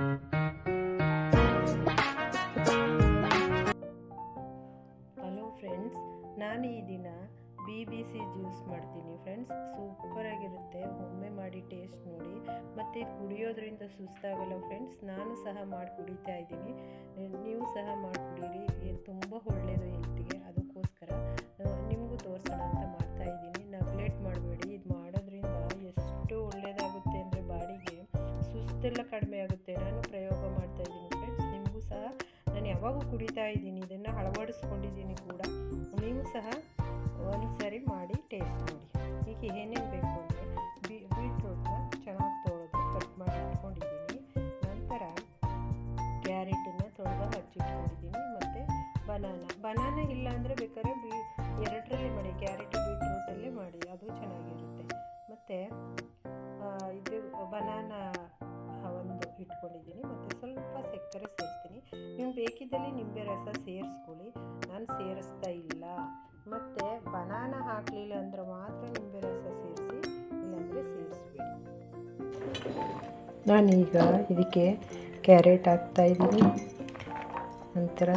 Hello friends ನಾನು ಈ ದಿನ ಬಿ ಬಿ ಸಿ ಜ್ಯೂಸ್ ಮಾಡ್ತೀನಿ ಫ್ರೆಂಡ್ಸ್ ಸೂಪರಾಗಿರುತ್ತೆ ಒಮ್ಮೆ ಮಾಡಿ ಟೇಸ್ಟ್ ನೋಡಿ. ಮತ್ತು ಕುಡಿಯೋದ್ರಿಂದ ಸುಸ್ತಾಗಲ್ಲ ಫ್ರೆಂಡ್ಸ್ ನಾನು ಸಹ ಮಾಡಿ ಕುಡಿತಾ ಇದ್ದೀನಿ. ನೀವು ಸಹ ಮಾಡಿ ಕುಡೀರಿ ತುಂಬ ಒಳ್ಳೆಯದು ಸುಸ್ತೆಲ್ಲ ಕಡಿಮೆ ಆಗುತ್ತೆ. ನಾನು ಪ್ರಯೋಗ ಮಾಡ್ತಾ ಇದ್ದೀನಿ ಫ್ರೆಂಡ್ಸ್ ನಿಮಗೂ ಸಹ ನಾನು ಯಾವಾಗೂ ಕುಡಿತಾ ಇದ್ದೀನಿ. ಇದನ್ನು ಅಳವಡಿಸ್ಕೊಂಡಿದ್ದೀನಿ ಕೂಡ. ನೀವು ಸಹ ಒಂದು ಸರಿ ಮಾಡಿ ಟೇಸ್ಟ್ ಮಾಡಿ ಈಗ ಏನೇನು ಬೇಕು ಅಂದರೆ ಬೀ ಬೀಟ್ರೂಟ್ನ ಚೆನ್ನಾಗಿ ತೊಳೆದು ಕಟ್ ಮಾಡಿ ಇಟ್ಕೊಂಡಿದ್ದೀನಿ. ನಂತರ ಕ್ಯಾರೆಟನ್ನು ತೊಳೆದು ಹಚ್ಚಿಟ್ಕೊಂಡಿದ್ದೀನಿ. ಮತ್ತು ಬನಾನ ಬನಾನ ಇಲ್ಲ ಅಂದರೆ ಬೇಕಾದ್ರೆ ಬೀ, ಎರಡರಲ್ಲಿ ಮಾಡಿ. ಕ್ಯಾರೆಟ್ ಇಟ್ಕೊಂಡಿದ್ದೀನಿ. ಮತ್ತು ಸ್ವಲ್ಪ ಸಕ್ಕರೆ ಸೇರಿಸ್ತೀನಿ. ನೀವು ಬೇಕಿದ್ದಲ್ಲಿ ನಿಂಬೆ ರಸ ಸೇರಿಸ್ಕೊಳ್ಳಿ. ನಾನು ಸೇರಿಸ್ತಾ ಇಲ್ಲ. ಮತ್ತು ಬನಾನ ಹಾಕಲಿಲ್ಲ ಅಂದರೆ ಮಾತ್ರ ನಿಂಬೆ ರಸ ಸೇರಿಸಿ, ಇಲ್ಲಾಂದರೆ ಸೇರಿಸ್ಬೇಡಿ. ನಾನೀಗ ಇದಕ್ಕೆ ಕ್ಯಾರೆಟ್ ಹಾಕ್ತಾಯಿದ್ದೀನಿ ನಂತರ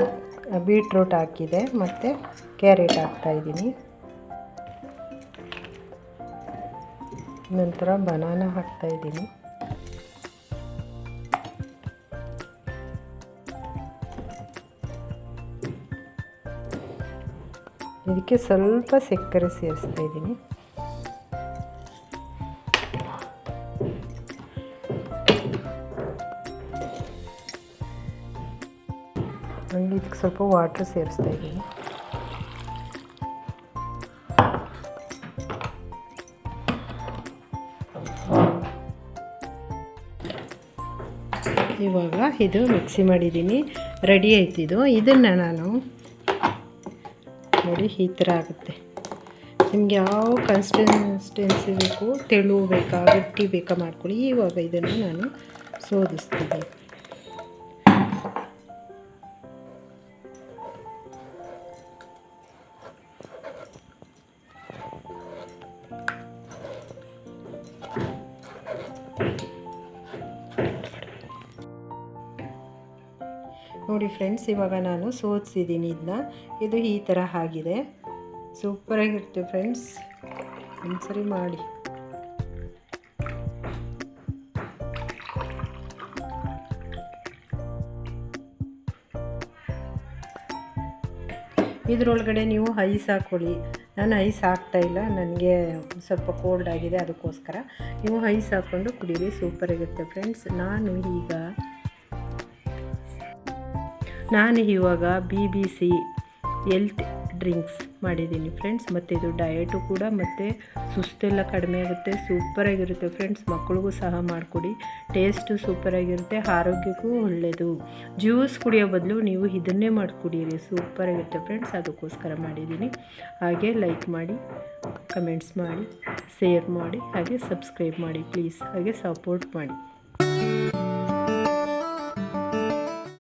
ಬೀಟ್ರೂಟ್ ಹಾಕಿದೆ. ಮತ್ತು ಕ್ಯಾರೆಟ್ ಹಾಕ್ತಾಯಿದ್ದೀನಿ ನಂತರ ಬನಾನ ಹಾಕ್ತಾಯಿದ್ದೀನಿ ಇದಕ್ಕೆ ಸ್ವಲ್ಪ ಸಕ್ಕರೆ ಸೇರಿಸ್ತಾ ಇದ್ದೀನಿ. ಹಂಗೆ ಇದಕ್ಕೆ ಸ್ವಲ್ಪ ವಾಟ್ರ್ ಸೇರಿಸ್ತಾ ಇದ್ದೀನಿ. ಇವಾಗ ಇದು ಮಿಕ್ಸಿ ಮಾಡಿದ್ದೀನಿ. ರೆಡಿ ಆಯ್ತಿದು ಇದನ್ನು ನಾನು ನೋಡಿ ಈ ಥರ ಆಗುತ್ತೆ. ನಿಮ್ಗೆ ಯಾವ ಕನ್ಸಿಸ್ಟೆನ್ಸಿ ಬೇಕು, ತೆಳು ಬೇಕಾ, ಗಟ್ಟಿ ಬೇಕಾ ಮಾಡ್ಕೊಳ್ಳಿ. ಇವಾಗ ಇದನ್ನು ನಾನು ಸೋದಿಸ್ತೀನಿ ನೋಡಿ ಫ್ರೆಂಡ್ಸ್, ಇವಾಗ ನಾನು ಸೋದಿಸಿದ್ದೀನಿ ಇದನ್ನ ಇದು ಈ ಥರ ಆಗಿದೆ. ಸೂಪರಾಗಿರುತ್ತೆ ಫ್ರೆಂಡ್ಸ್. ಒಂದ್ಸರಿ ಮಾಡಿ. ಇದರೊಳಗಡೆ ನೀವು ಐಸ್ ಹಾಕ್ಕೊಳ್ಳಿ. ನಾನು ಐಸ್ ಹಾಕ್ತಾ ಇಲ್ಲ. ನನಗೆ ಸ್ವಲ್ಪ ಕೋಲ್ಡ್ ಆಗಿದೆ, ಅದಕ್ಕೋಸ್ಕರ. ನೀವು ಐಸ್ ಹಾಕ್ಕೊಂಡು ಕುಡೀರಿ. ಸೂಪರಾಗಿರುತ್ತೆ ಫ್ರೆಂಡ್ಸ್. ನಾನು ಈಗ ನಾನು ಇವಾಗ B B C health drinks ಮಾಡಿದ್ದೀನಿ ಫ್ರೆಂಡ್ಸ್ ಮತ್ತು ಇದು ಡಯಟು ಕೂಡ, ಮತ್ತು ಸುಸ್ತೆಲ್ಲ ಕಡಿಮೆ ಆಗುತ್ತೆ ಸೂಪರಾಗಿರುತ್ತೆ ಫ್ರೆಂಡ್ಸ್ ಮಕ್ಕಳಿಗೂ ಸಹ ಮಾಡಿಕೊಡಿ. ಟೇಸ್ಟು ಸೂಪರಾಗಿರುತ್ತೆ ಆರೋಗ್ಯಕ್ಕೂ ಒಳ್ಳೆಯದು ಜ್ಯೂಸ್ ಕುಡಿಯೋ ಬದಲು ನೀವು ಇದನ್ನೇ ಮಾಡಿ ಕುಡೀರಿ ಸೂಪರಾಗಿರುತ್ತೆ ಫ್ರೆಂಡ್ಸ್ ಅದಕ್ಕೋಸ್ಕರ ಮಾಡಿದ್ದೀನಿ. ಹಾಗೆ ಲೈಕ್ ಮಾಡಿ ಕಮೆಂಟ್ಸ್ ಮಾಡಿ ಶೇರ್ ಮಾಡಿ, ಹಾಗೆ ಸಬ್ಸ್ಕ್ರೈಬ್ ಮಾಡಿ ಪ್ಲೀಸ್ ಹಾಗೆ ಸಪೋರ್ಟ್ ಮಾಡಿ.